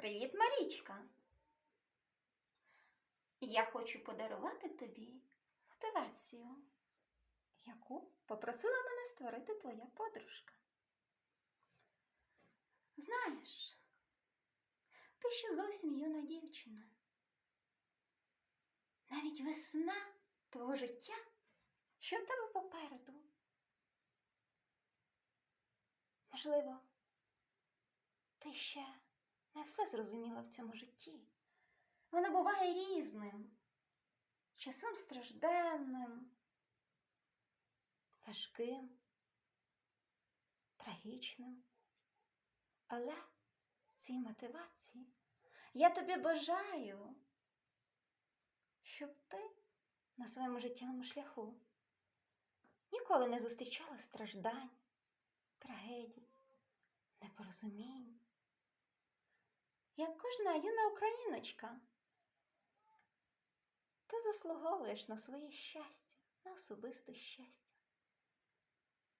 Привіт, Марічка. Я хочу подарувати тобі мотивацію, яку попросила мене створити твоя подружка. Знаєш, ти ще зовсім юна дівчина. Навіть весна твого життя, що в тебе попереду. Можливо, ти ще не все зрозуміла в цьому житті. Воно буває різним, часом стражденним, важким, трагічним. Але в цій мотивації я тобі бажаю, щоб ти на своєму життєвому шляху ніколи не зустрічала страждань, трагедій, непорозумінь. Як кожна юна україночка, ти заслуговуєш на своє щастя, на особисте щастя,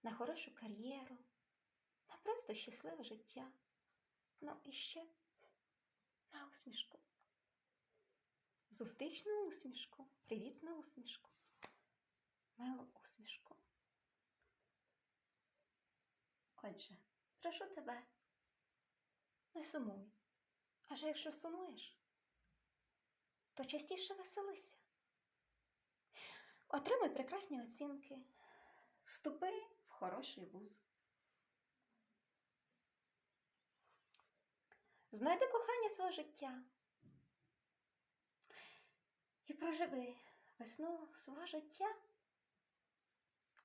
на хорошу кар'єру, на просто щасливе життя. Ну і ще на усмішку. Зустрічну усмішку, привітну усмішку, милу усмішку. Отже, прошу тебе, не сумуй. Адже якщо сумуєш, то частіше веселися. Отримай прекрасні оцінки, вступи в хороший вуз. Знайди кохання свого життя і проживи весну свого життя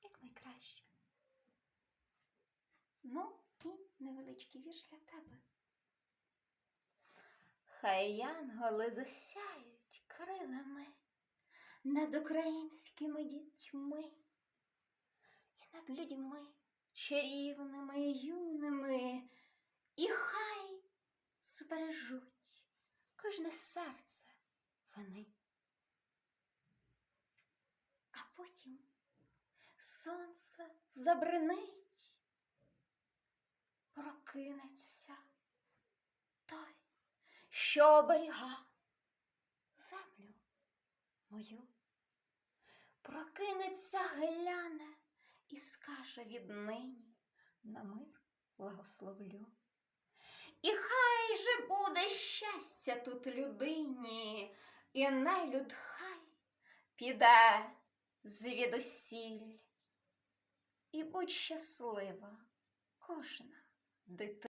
як. Ну і невеличкий вірш для тебе. Хай янголи засяють крилами над українськими дітьми і над людьми чарівними і юними, і хай збережуть кожне серце вони. А потім сонце забринить, прокинеться що оберіга землю мою. Прокинеться, гляне і скаже віднині на мир благословлю. І хай же буде щастя тут людині, і нелюд хай піде звідусіль. І будь щаслива кожна дитина.